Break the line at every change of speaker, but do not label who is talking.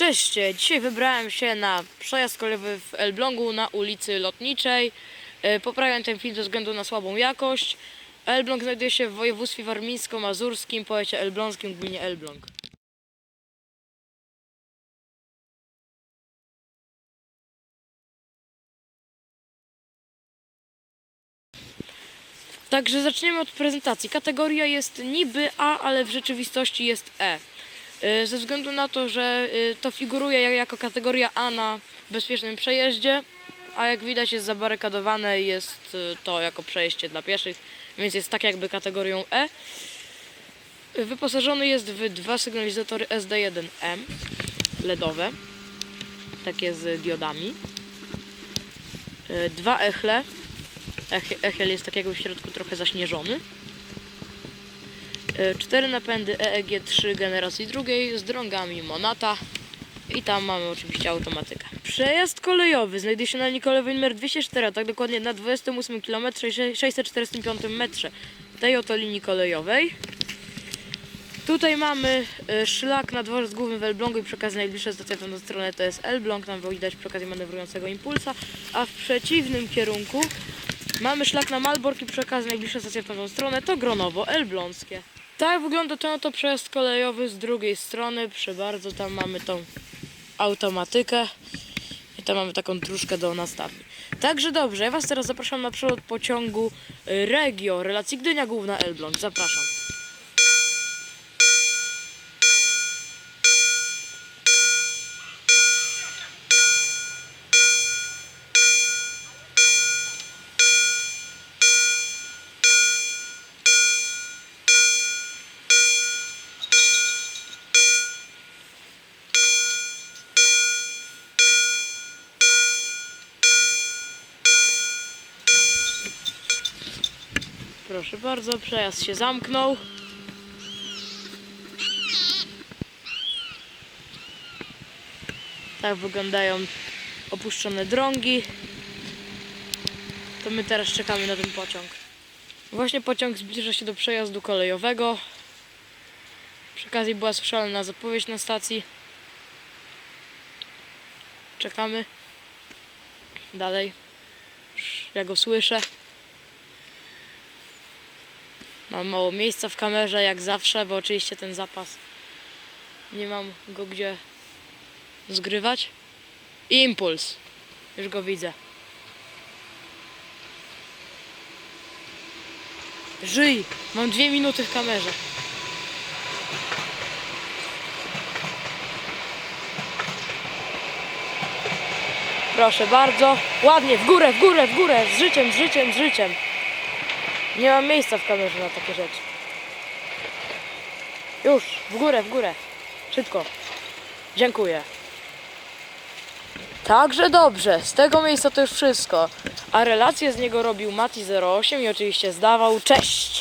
cześć! Dzisiaj wybrałem się na przejazd kolejowy w Elblągu na ulicy Lotniczej. E, Poprawiam ten film ze względu na słabą jakość. Elbląg znajduje się w województwie warmińsko-mazurskim, powiecie elbląskim, gminie Elbląg. Także zaczniemy od prezentacji. Kategoria jest niby A, ale w rzeczywistości jest E. Y, Ze względu na to, że y, to figuruje jak- jako kategoria A na bezpiecznym przejeździe, a jak widać jest zabarykadowane i jest y, to jako przejście dla pieszych, więc jest tak jakby kategorią E. Wyposażony jest w dwa sygnalizatory SD1M LEDowe, takie z diodami. Dwa echle. Ech- Echel jest tak jakby w środku trochę zaśnieżony. Cztery napędy EEG3 generacji drugiej z drągami Monata i tam mamy oczywiście automatykę. Przejazd kolejowy znajduje się na linii kolejowej numer 204, a tak dokładnie na 28 km 645 metrze tej oto linii kolejowej. Tutaj mamy e, szlak na dworzec główny w Elblągu i przy okazji najbliższa stacja tą stronę to jest Elbląg, tam widać przy okazji manewrującego impulsa, a w przeciwnym kierunku mamy szlak na Malbork i przy okazji najbliższa stacja w tą stronę to Gronowo Elbląskie. Tak wygląda ten oto przejazd kolejowy z drugiej strony, przy bardzo tam mamy tą automatykę i tam mamy taką dróżkę do nastawni. Także dobrze, ja Was teraz zapraszam na przylot pociągu Regio, relacji Gdynia Główna Elbląg. Zapraszam. Proszę bardzo, przejazd się zamknął. Tak wyglądają opuszczone drągi. To my teraz czekamy na ten pociąg. Właśnie pociąg zbliża się do przejazdu kolejowego. Przy okazji była słyszalna zapowiedź na stacji. Czekamy. Dalej. Ja go słyszę. Mam mało miejsca w kamerze, jak zawsze, bo oczywiście ten zapas nie mam go gdzie zgrywać. Impuls. Już go widzę. Żyj! Mam dwie minuty w kamerze. Proszę bardzo. Ładnie, w górę, w górę, w górę. Z życiem, z życiem, z życiem. Nie mam miejsca w kamerze na takie rzeczy. Już, w górę, w górę. Szybko. Dziękuję. Także dobrze, z tego miejsca to już wszystko. A relację z niego robił Mati08 i oczywiście zdawał. Cześć!